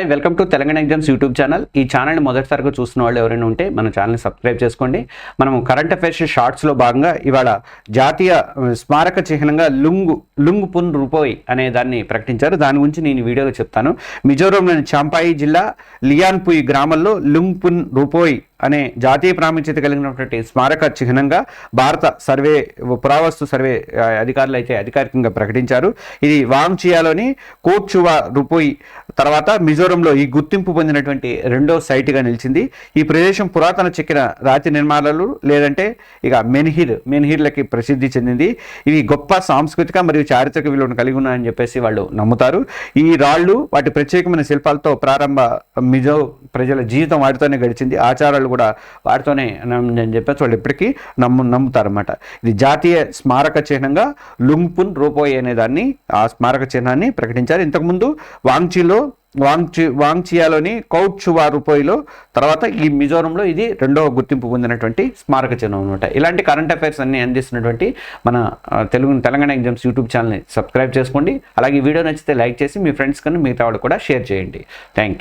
Hi welcome to Telangana exams YouTube channel. ఈ ఛానల్ని మొదటిసారిగా చూస్తున్న వాళ్ళు ఎవరైనా ఉంటే మన ఛానల్ని సబ్స్క్రైబ్ చేసుకోండి. మనం కరెంట్ అఫైర్స్ షార్ట్స్లో భాగంగా ఇవాళ జాతీయ స్మారక చిహ్నంగా లుంగు లుంగ్ పున్ రూపోయ్ అనే దాన్ని ప్రకటించారు. దాని గురించి నేను వీడియోలో చెప్తాను. మిజోరంలోని చాంపాయి జిల్లా లియాన్పుయి గ్రామంలో లుంగ్ పున్ రూపోయ్ అనే జాతీయ ప్రాముఖ్యత కలిగినటువంటి స్మారక చిహ్నంగా భారత సర్వే పురావస్తు సర్వే అధికారులు అయితే అధికారికంగా ప్రకటించారు. ఇది వాంగ్చియాలోని కోట్చువా రుపోయి తర్వాత మిజోరంలో ఈ గుర్తింపు పొందినటువంటి రెండో సైట్గా నిలిచింది. ఈ ప్రదేశం పురాతన చెక్కిన రాతి నిర్మాణాలు లేదంటే ఇక మెన్హిర్ మెన్హిర్లకి ప్రసిద్ధి చెందింది. ఇవి గొప్ప సాంస్కృతిక మరియు చారిత్రక విలువను కలిగి ఉన్నాయని చెప్పేసి వాళ్ళు నమ్ముతారు. ఈ రాళ్ళు వాటి ప్రత్యేకమైన శిల్పాలతో ప్రారంభ మిజో ప్రజల జీవితం వాటితోనే గడిచింది. ఆచారాలు కూడా వాటితోనే నేను చెప్పేసి వాళ్ళు ఇప్పటికీ నమ్ము నమ్ముతారన్నమాట. ఇది జాతీయ స్మారక చిహ్నంగా లుంగ్పున్ రూపోయ్ అనే దాన్ని ఆ స్మారక చిహ్నాన్ని ప్రకటించారు. ఇంతకుముందు వాంగ్చీలో వాంగ్చి వాంగ్చియాలోని కౌచ్చువా రూపోయిలో తర్వాత ఈ మిజోరంలో ఇది రెండవ గుర్తింపు పొందినటువంటి స్మారక చిహ్నం అనమాట ఇలాంటి కరెంట్ అఫైర్స్ అన్ని అందిస్తున్నటువంటి మన తెలుగు తెలంగాణ ఎగ్జామ్స్ యూట్యూబ్ ఛానల్ని సబ్స్క్రైబ్ చేసుకోండి. అలాగే వీడియో నచ్చితే లైక్ చేసి మీ ఫ్రెండ్స్ కన్నా మిగతా వాళ్ళు కూడా షేర్ చేయండి. Thank you